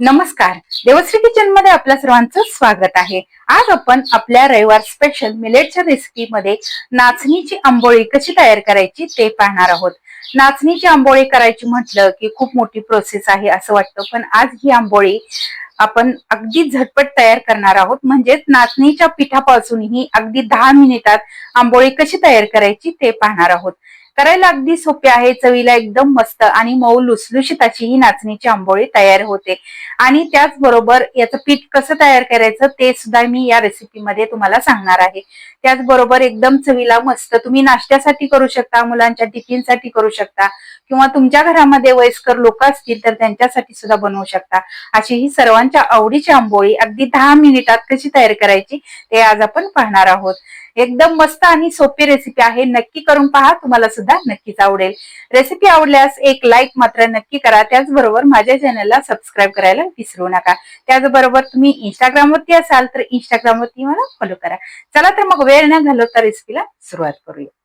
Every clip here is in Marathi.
नमस्कार. देवश्री किचनमध्ये आपल्या सर्वांचं स्वागत आहे. आज आपण आपल्या रविवार स्पेशल मिलेटच्या रेसिपी मध्ये नाचणीची आंबोळी कशी तयार करायची ते पाहणार आहोत. नाचणीची आंबोळी करायची म्हटलं की खूप मोठी प्रोसेस आहे असं वाटतं पण आज ही आंबोळी आपण अगदी झटपट तयार करणार आहोत. म्हणजेच नाचणीच्या पिठापासूनही अगदी दहा मिनिटात आंबोळी कशी तयार करायची ते पाहणार आहोत. करायला अगदी सोपे आहे. चवीला एकदम मस्त आणि मऊ लुसलुशीत अशी ही नाचणीची आंबोळी तयार होते. आणि त्याचबरोबर याचं पीठ कसं तयार करायचं ते सुद्धा मी या रेसिपीमध्ये तुम्हाला सांगणार आहे. त्याचबरोबर एकदम चवीला मस्त तुम्ही नाश्त्यासाठी करू शकता मुलांच्या टिफिनसाठी करू शकता किंवा तुमच्या घरामध्ये वयस्कर लोक असतील तर त्यांच्यासाठी सुद्धा बनवू शकता. अशी ही सर्वांच्या आवडीची आंबोळी अगदी दहा मिनिटात कशी तयार करायची ते आज आपण पाहणार आहोत. एकदम मस्त आणि सोपी रेसिपी आहे. नक्की करून पहा तुम्हाला सुद्धा नक्कीच आवडेल. रेसिपी आवडल्यास एक लाईक मात्र नक्की करा. त्याचबरोबर माझ्या चॅनलला सबस्क्राईब करायला विसरू नका. त्याचबरोबर तुम्ही इंस्टाग्रामवरती असाल तर इंस्टाग्रामवरती मला फॉलो करा. चला तर मग वेळ न घालवता रेसिपीला सुरुवात करूया.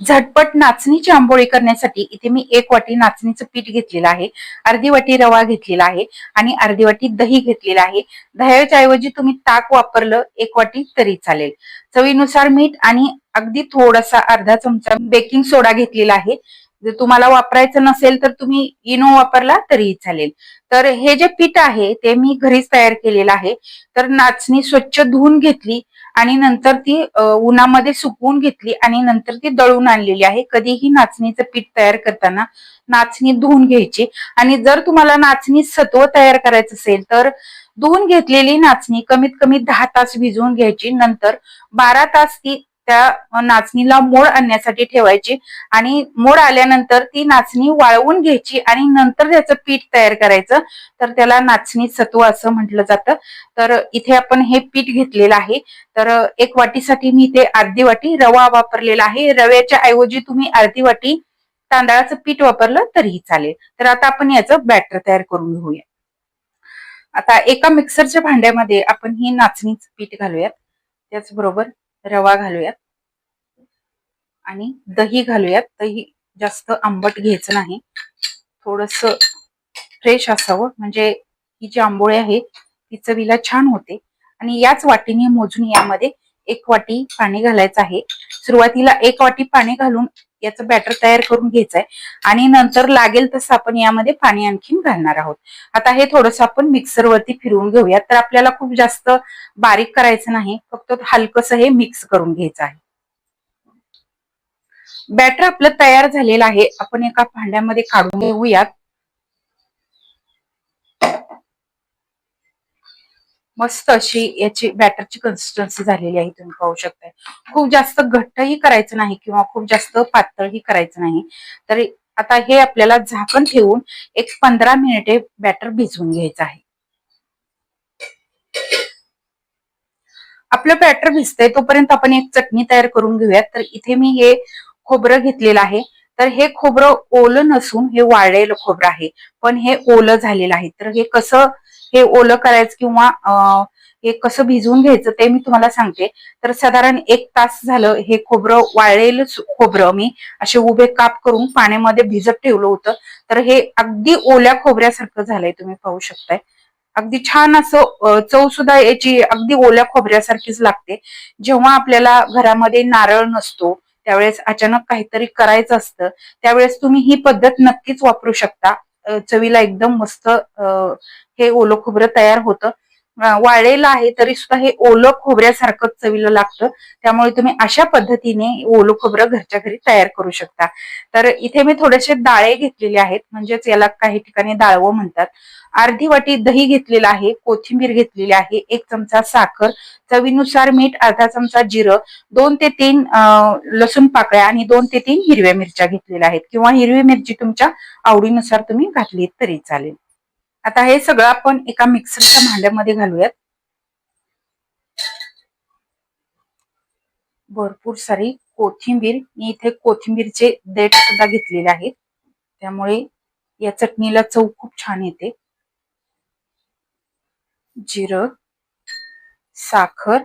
झटपट नाचणीची आंबोळी करण्यासाठी इथे मी एक वाटी नाचणीचं पीठ घेतलेलं आहे अर्धी वाटी रवा घेतलेला आहे आणि अर्धी वाटी दही घेतलेला आहे. दह्याच्या ऐवजी तुम्ही ताक वापरलं एक वाटी तरी चालेल. चवीनुसार मीठ आणि अगदी थोडासा अर्धा चमचा बेकिंग सोडा घेतलेला आहे. जर तुम्हाला वापरायचं नसेल तर तुम्ही इनो वापरला तरीही चालेल. तर हे जे पीठ आहे ते मी घरीच तयार केलेलं आहे. तर नाचणी स्वच्छ धुवून घेतली आणि नंतर ती उन्हामध्ये सुकवून घेतली आणि नंतर ती दळून आणलेली आहे. कधीही नाचणीचं पीठ तयार करताना नाचणी धुवून घ्यायची. आणि जर तुम्हाला नाचणी सत्व तयार करायचं असेल तर धुवून घेतलेली नाचणी कमीत कमी दहा तास भिजवून घ्यायची. नंतर बारा तास ती त्या नाचणीला मोड आणण्यासाठी ठेवायची आणि मोड आल्यानंतर ती नाचणी वाळवून घ्यायची आणि नंतर त्याचं पीठ तयार करायचं. तर त्याला नाचणी सत्व असं म्हटलं जातं. तर इथे आपण हे पीठ घेतलेलं आहे. तर एक वाटीसाठी मी इथे अर्धी वाटी रवा वापरलेला आहे. रव्याच्या ऐवजी तुम्ही अर्धी वाटी तांदळाचं पीठ वापरलं तरीही चालेल. तर आता आपण याचं बॅटर तयार करून घेऊया. आता एका मिक्सरच्या भांड्यामध्ये आपण ही नाचणीचं पीठ घालूयात. त्याचबरोबर रवा घालूयात. आणि दही घालूयात. दही जास्त आंबट घ्यायचं नाही. थोडस फ्रेश असावं. म्हणजे ही जी आंबोळी आहे ती चवीला छान होते. आणि याच वाटीने मोजून यामध्ये एक वाटी पाणी घालायचं आहे. सुरुवातीला एक वाटी पाणी घालून याचं बॅटर तयार करून घ्यायचंय. आणि नंतर लागेल तसं आपण यामध्ये पाणी आणखीन घालणार आहोत. आता हे थोडंसं आपण मिक्सरवरती फिरवून घेऊयात. तर आपल्याला खूप जास्त बारीक करायचं नाही. फक्त हलकस हे मिक्स करून घ्यायचं आहे. बॅटर आपलं तयार झालेलं आहे. आपण एका भांड्यामध्ये काढून घेऊयात. मस्त अशी याची बॅटरची कन्सिस्टन्सी झालेली आहे तुम्ही पाहू शकताय. खूप जास्त घट्टही करायचं नाही किंवा खूप जास्त पातळही करायचं नाही. तर आता हे आपल्याला झाकण ठेवून एक पंधरा मिनिटे बॅटर भिजवून घ्यायचं आहे. आपलं बॅटर भिजतंय तोपर्यंत आपण एक चटणी तयार करून घेऊयात. तर इथे मी हे खोबरं घेतलेलं आहे. तर हे खोबरं ओलं नसून हे वाळलेलं खोबरं आहे. पण हे ओलं झालेलं आहे. तर हे कसं हे ओलं करायचं किंवा हे कसं भिजवून घ्यायचं ते मी तुम्हाला सांगते. तर साधारण एक तास झालं हे खोबरं वाळलेलं खोबरं मी असे उभे काप करून पाण्यामध्ये भिजत ठेवलं होतं. तर हे अगदी ओल्या खोबऱ्यासारखं झालंय तुम्ही पाहू शकताय. अगदी छान असं चव सुद्धा याची अगदी ओल्या खोबऱ्यासारखीच लागते. जेव्हा आपल्याला घरामध्ये नारळ नसतो त्यावेळेस अचानक काहीतरी करायचं असतं त्यावेळेस तुम्ही ही पद्धत नक्कीच वापरू शकता. चवीला एकदम मस्त हे ओलं खोबरं तयार होतं. वाळलेलं आहे तरी सुद्धा हे ओलं खोबऱ्यासारखं चवीला लागतं. त्यामुळे तुम्ही अशा पद्धतीने ओलं खोबरं घरच्या घरी तयार करू शकता. तर इथे मी थोडेसे डाळे घेतलेले आहेत म्हणजेच याला काही ठिकाणी दाळवं म्हणतात. अर्धी वाटी दही घेतलेलं आहे कोथिंबीर घेतलेली आहे एक चमचा साखर चवीनुसार मीठ अर्धा चमचा जिरं दोन ते तीन लसूण पाकळ्या आणि दोन ते तीन हिरव्या मिरच्या घेतलेल्या आहेत. किंवा हिरवी मिरची तुमच्या आवडीनुसार तुम्ही घातली तरी चालेल. आता हे सगळं आपण एका मिक्सरच्या भांड्यामध्ये घालूयात. भरपूर सारी कोथिंबीर. मी इथे कोथिंबीरचे देठ सुद्धा घेतलेले आहेत. त्यामुळे या चटणीला चव खूप छान येते. जिरं साखर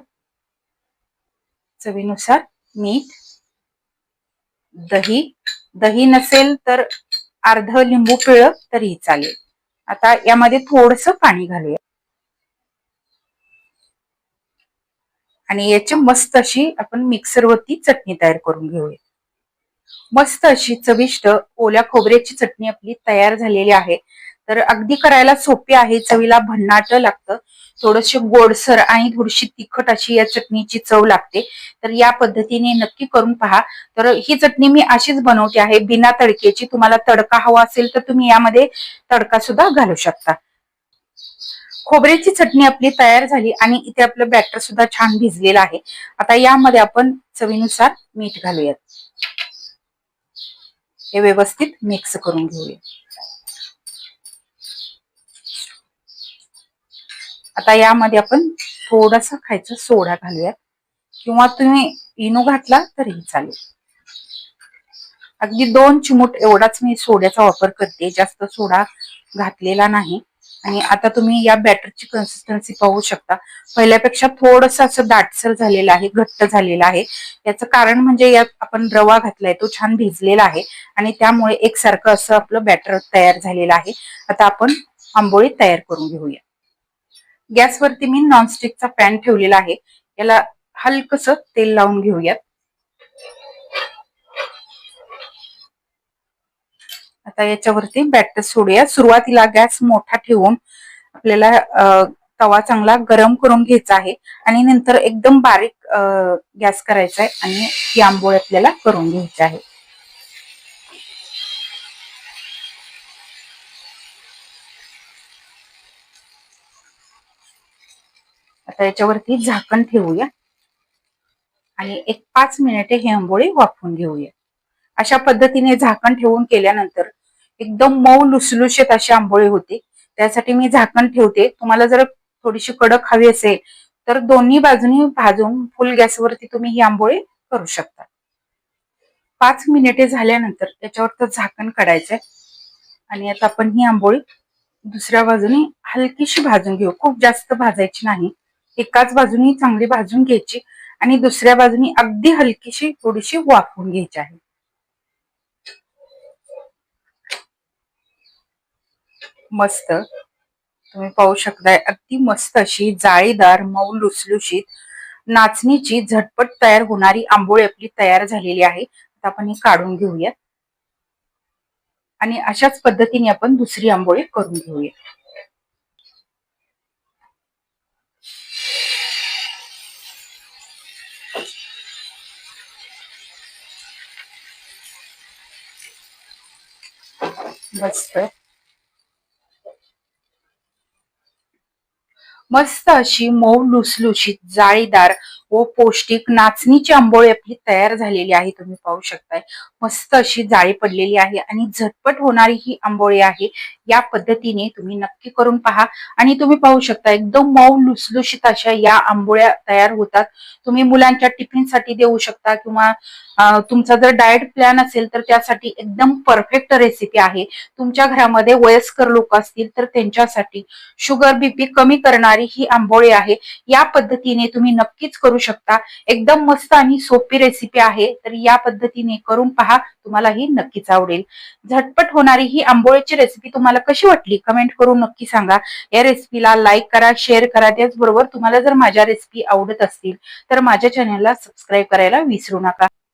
चवीनुसार मीठ दही. दही नसेल तर अर्ध लिंबू पिळं तरीही चालेल. आता यामध्ये थोडस पाणी घालूया. आणि याची मस्त अशी आपण मिक्सरवरती चटणी तयार करून घेऊया. मस्त अशी चविष्ट ओल्या खोबऱ्याची चटणी आपली तयार झालेली आहे. तर अगदी करायला सोपी आहे चवीला भन्नाट लागतं. थोडशी गोडसर आणि थोडीशी तिखट अशी या चटणीची चव लागते. तर या पद्धतीने नक्की करून पहा. तर ही चटणी मी अशीच बनवते आहे बिना तडकेची. तुम्हाला तडका हवा असेल तर तुम्ही यामध्ये तडका सुद्धा घालू शकता. खोबऱ्याची चटणी आपली तयार झाली आणि इथे आपलं बॅटर सुद्धा छान भिजलेलं आहे. आता यामध्ये आपण चवीनुसार मीठ घालूयात. हे व्यवस्थित मिक्स करून घेऊया. आता यामध्ये आपण थोडासा खायचा सोडा घालूयात. किंवा तुम्ही इनो घातला तरीही चालेल. अगदी दोन चिमूट एवढाच मी सोड्याचा वापर करते. जास्त सोडा घातलेला नाही. आणि आता तुम्ही या बॅटरची कन्सिस्टन्सी पाहू शकता. पहिल्यापेक्षा थोडस असं दाटसर झालेलं आहे घट्ट झालेलं आहे. याचं कारण म्हणजे यात आपण रवा घातलाय तो छान भिजलेला आहे. आणि त्यामुळे एकसारखं असं आपलं बॅटर तयार झालेलं आहे. आता आपण आंबोळी तयार करून घेऊया. गॅसवरती मी नॉनस्टिकचा पॅन ठेवलेला आहे. याला हलकस तेल लावून घेऊयात. आता याच्यावरती बॅटर सोडूया. सुरुवातीला गॅस मोठा ठेवून आपल्याला तवा चांगला गरम करून घ्यायचा आहे आणि नंतर एकदम बारीक गॅस करायचा आहे आणि ही आंबोळी आपल्याला करून घ्यायची आहे. आता याच्यावरती झाकण ठेवूया. आणि एक पाच मिनिटे ही आंबोळी वाफवून घेऊया. अशा पद्धतीने झाकण ठेवून केल्यानंतर एकदम मऊ लुसलुशीत अशी आंबोळी होते. त्यासाठी मी झाकण ठेवते. तुम्हाला जर थोडीशी कडक हवी असेल तर दोन्ही बाजूनी भाजून फुल गॅसवरती तुम्ही ही आंबोळी करू शकता. पाच मिनिटे झाल्यानंतर त्याच्यावर झाकण काढायचंय. आणि आता आपण ही आंबोळी दुसऱ्या बाजूने हलकीशी भाजून घेऊ. खूप जास्त भाजायची नाही. एकाच बाजूनी चांगली भाजून घ्यायची आणि दुसऱ्या बाजूनी अगदी हलकीशी थोडीशी वाफवून घ्यायची आहे. मस्त. तुम्ही पाहू शकताय अगदी मस्त अशी जाळीदार मऊ लुसलुशीत नाचणीची झटपट तयार होणारी आंबोळी आपली तयार झालेली आहे. आता आपण ही काढून घेऊयात. आणि अशाच पद्धतीने आपण दुसरी आंबोळी करून घेऊया मस्त मस्त अशी मऊ लुसलुशीत जाळीदार व पौष्टिक नाचणीची आंबोळी आपली तयार झालेली आहे तुम्ही पाहू शकताय. मस्त अशी जाळी पडलेली आहे आणि झटपट होणारी ही आंबोळी आहे या पद्धतीने तुम्ही नक्की करून पहा. आणि तुम्ही पाहू शकता एकदम मऊ लुसलुशीत अशा या आंबोळ्या तयार होतात. तुम्ही मुलांच्या टिफिनसाठी देऊ शकता किंवा तुमचा जर डाएट प्लॅन असेल तर त्यासाठी एकदम परफेक्ट रेसिपी आहे. तुमच्या घरामध्ये वयस्कर लोक असतील तर त्यांच्यासाठी शुगर बीपी कमी करणारी ही आंबोळी आहे. या पद्धतीने तुम्ही नक्कीच करू शकता. एकदम मस्त आणि सोपी रेसिपी आहे. तर या पद्धतीने करून पहा तुम्हाला ही नक्कीच आवडेल. झटपट होणारी ही आंबोळीची रेसिपी तुम्हाला कशी वाटली? कमेंट करून नक्की सांगा. या रेसिपीला लाईक करा शेअर करा. त्याचबरोबर तुम्हाला जर माझ्या रेसिपी आवडत असतील तर माझ्या चॅनलला सबस्क्राईब करायला विसरू नका.